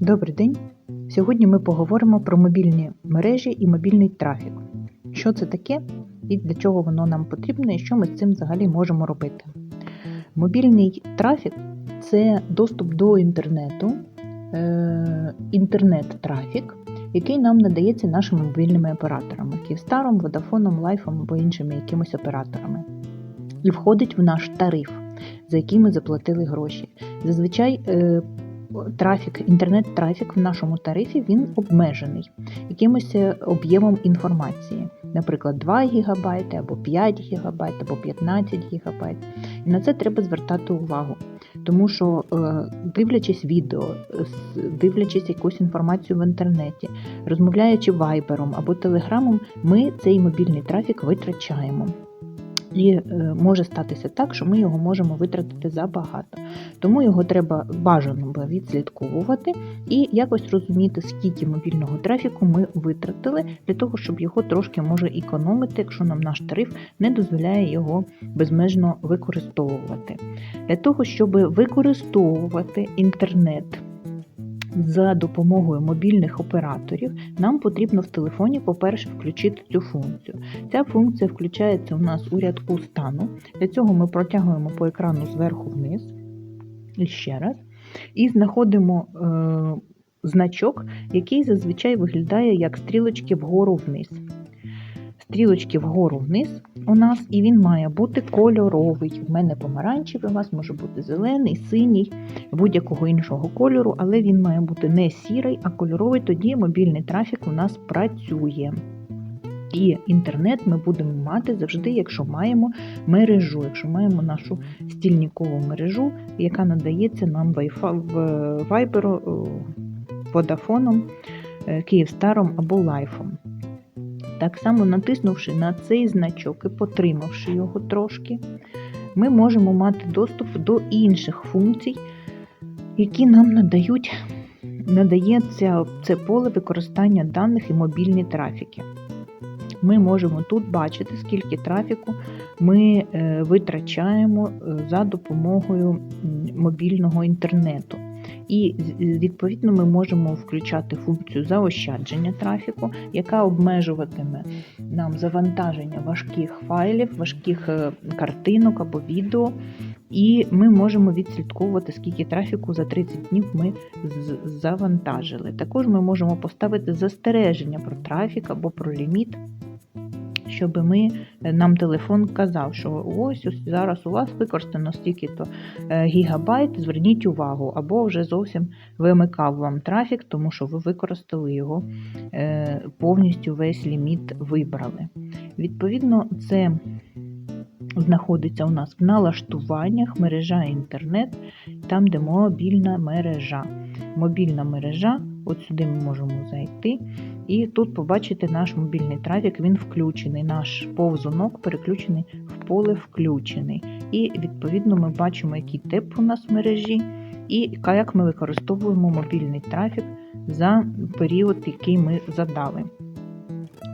Добрий день! Сьогодні ми поговоримо про мобільні мережі і мобільний трафік. Що це таке і для чого воно нам потрібно, і що ми з цим взагалі можемо робити. Мобільний трафік це доступ до інтернету, е, інтернет-трафік, який нам надається нашими мобільними операторами Київстаром, Водафоном, Лайфом або іншими якимись операторами. І входить в наш тариф, за який ми заплатили гроші. Зазвичай е, трафік, інтернет-трафік в нашому тарифі він обмежений якимось е, об'ємом інформації, наприклад, 2 ГБ або 5 ГБ, або 15 ГБ. І на це треба звертати увагу. Тому що, е, дивлячись відео, дивлячись якусь інформацію в інтернеті, розмовляючи вайбером або телеграмом, ми цей мобільний трафік витрачаємо. І е, може статися так, що ми його можемо витратити забагато. Тому його треба бажано би відслідковувати і якось розуміти, скільки мобільного трафіку ми витратили, для того, щоб його трошки може економити, якщо нам наш тариф не дозволяє його безмежно використовувати. Для того, щоб використовувати інтернет за допомогою мобільних операторів, нам потрібно в телефоні, по-перше, включити цю функцію. Ця функція включається у нас у рядку стану. Для цього ми протягуємо по екрану зверху вниз. І ще раз. І знаходимо е, значок, який зазвичай виглядає як стрілочки вгору вниз. Стрілочки вгору вниз у нас, і він має бути кольоровий. У мене помаранчевий, у вас може бути зелений, синій, будь-якого іншого кольору, але він має бути не сірий, а кольоровий, тоді мобільний трафік у нас працює. І інтернет ми будемо мати завжди, якщо маємо мережу, якщо маємо нашу стільникову мережу, яка надається нам в Viber, Водафоном, Київстаром або Лайфом. Так само натиснувши на цей значок і потримавши його трошки, ми можемо мати доступ до інших функцій, які нам надають, надається це поле використання даних і мобільні трафіки. Ми можемо тут бачити, скільки трафіку ми е, витрачаємо е, за допомогою мобільного інтернету. І відповідно ми можемо включати функцію заощадження трафіку, яка обмежуватиме нам завантаження важких файлів, важких е, картинок або відео. І ми можемо відслідковувати, скільки трафіку за 30 днів ми завантажили. Також ми можемо поставити застереження про трафік або про ліміт, щоб ми, е, нам телефон казав, що ось зараз у вас використано стільки-то е, гігабайт, зверніть увагу, або вже зовсім вимикав вам трафік, тому що ви використали його е, повністю весь ліміт вибрали. Відповідно, це знаходиться у нас в налаштуваннях мережа інтернет, там, де мобільна мережа. Мобільна мережа, от сюди ми можемо зайти. І тут побачите наш мобільний трафік, він включений. Наш повзунок переключений в поле включений. І відповідно ми бачимо, який тип у нас в мережі, і як ми використовуємо мобільний трафік за період, який ми задали.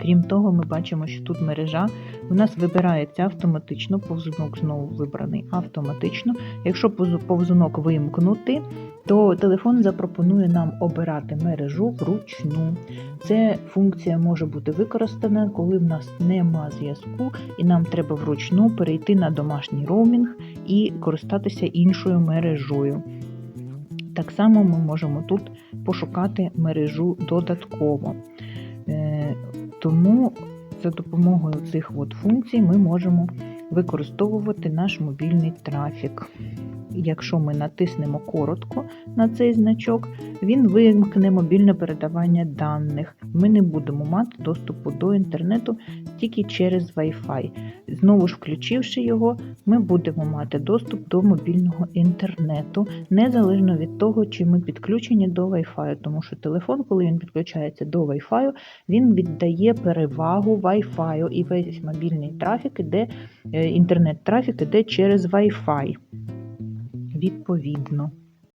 Крім того, ми бачимо, що тут мережа у нас вибирається автоматично, повзунок знову вибраний автоматично. Якщо повзунок вимкнути, то телефон запропонує нам обирати мережу вручну. Ця функція може бути використана, коли в нас нема зв'язку, і нам треба вручну перейти на домашній роумінг і користатися іншою мережою. Так само ми можемо тут пошукати мережу додатково. Тому за допомогою цих от функцій ми можемо використовувати наш мобільний трафік. Якщо ми натиснемо коротко на цей значок, він вимкне мобільне передавання даних. Ми не будемо мати доступу до інтернету тільки через Wi-Fi. Знову ж включивши його, ми будемо мати доступ до мобільного інтернету, незалежно від того, чи ми підключені до Wi-Fi, тому що телефон, коли він підключається до Wi-Fi, він віддає перевагу Wi-Fi, і весь мобільний трафік іде, е, інтернет-трафік іде через Wi-Fi. Відповідно.